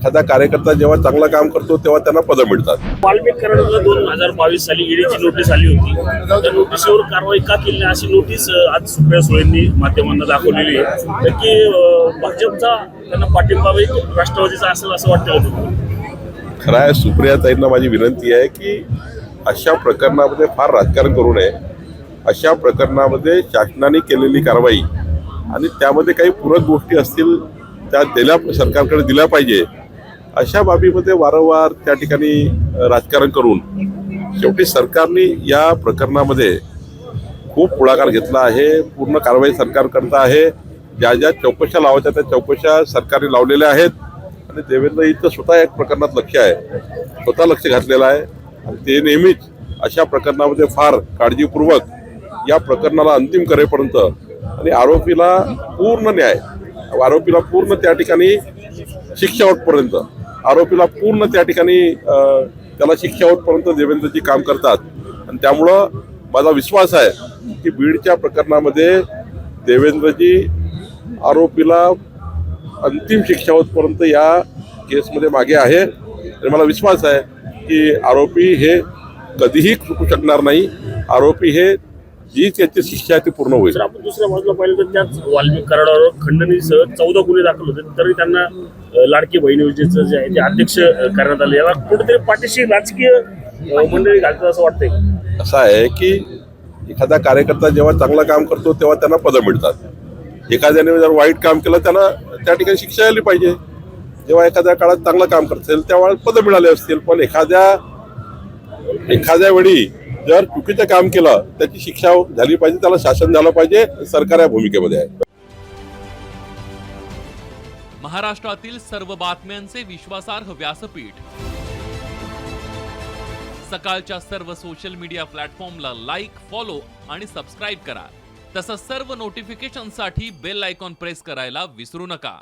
एखादा कार्यकर्ता जेव्हा चांगलं काम करतो तेव्हा त्यांना पदं मिळतात. वाल्मिक कराडला दोन हजार बावीस साली ईडीची नोटीस आली होती. त्या नोटीसवर कारवाई का केली नाही अशी नोटीस आज सुप्रिया सुळेंनी माध्यमांना दाखवलेली आहे. की भाजपचा त्यांना पाठिंबा राष्ट्रवादीचा असेल असं वाटतं? खरं आहे सुप्रियाताईंना माझी विनंती आहे की अशा प्रकरणामध्ये फार राजकारण करू नये. अशा प्रकरणामध्ये शासनाने केलेली कारवाई आणि त्यामध्ये काही पूरक गोष्टी असतील त्या दिल्या सरकारकडे दिल्या पाहिजे. अशा बाबीमध्ये वारंवार त्या ठिकाणी राजकारण करून शेवटी सरकारने या प्रकरणामध्ये खूप पुढाकार घेतला आहे. पूर्ण कारवाई सरकार करत आहे. ज्या ज्या चौकशा लावायच्या त्या चौकशा सरकारने लावलेल्या आहेत. आणि देवेंद्र इथं स्वतः एक प्रकरणात लक्ष आहे. स्वतः लक्ष घातलेलं आहे. आणि ते नेहमीच अशा प्रकरणामध्ये फार काळजीपूर्वक या प्रकरणाला अंतिम करेपर्यंत आणि आरोपीला पूर्ण न्याय आरोपीला पूर्ण त्या ठिकाणी शिक्षा होतपर्यंत आरोपीला पूर्ण त्या ठिकाणी त्याला शिक्षा होतपर्यंत देवेंद्रजी काम करतात. आणि त्यामुळं माझा विश्वास आहे की बीडच्या प्रकरणामध्ये देवेंद्रजी आरोपीला अंतिम शिक्षा होतपर्यंत या केसमध्ये मागे आहे. आणि मला विश्वास आहे की आरोपी हे कधीही चुकू शकणार नाही. आरोपी हे जी त्याची शिक्षा आहे ती पूर्ण होईल. जर आपण दुसऱ्या बाजूला पाहिलं तर त्याच वाल्मिक कराडावर खंडणीसह चौदा गुन्हे दाखल होते. तरी त्यांना लाडकी बहीण योजनेचं जे आहे ते अध्यक्ष करण्यात आले. याला कुठेतरी पाठीशी राजकीय मंडळी घालतात असं वाटतंय. असं आहे की एखादा कार्यकर्ता जेव्हा चांगलं काम करतो तेव्हा त्यांना पदं मिळतात. एखाद्याने जर वाईट काम केलं त्याला त्या ठिकाणी शिक्षा आली पाहिजे. जेव्हा एखाद्या काळात चांगलं काम करत असेल तेव्हा पदं मिळाले असतील. पण एखाद्या एखाद्या वेळी जर चुकीचं काम केलं त्याची शिक्षा झाली पाहिजे त्याला शासन झालं पाहिजे सरकार या भूमिकेमध्ये आहे. महाराष्ट्रातील सर्व बातम्यांचे विश्वासार्ह व्यासपीठ. सकाळच्या सर्व सोशल मीडिया प्लॅटफॉर्मला लाईक फॉलो आणि सबस्क्राईब करा. तसंच सर्व नोटिफिकेशनसाठी बेल आयकॉन प्रेस करायला विसरू नका.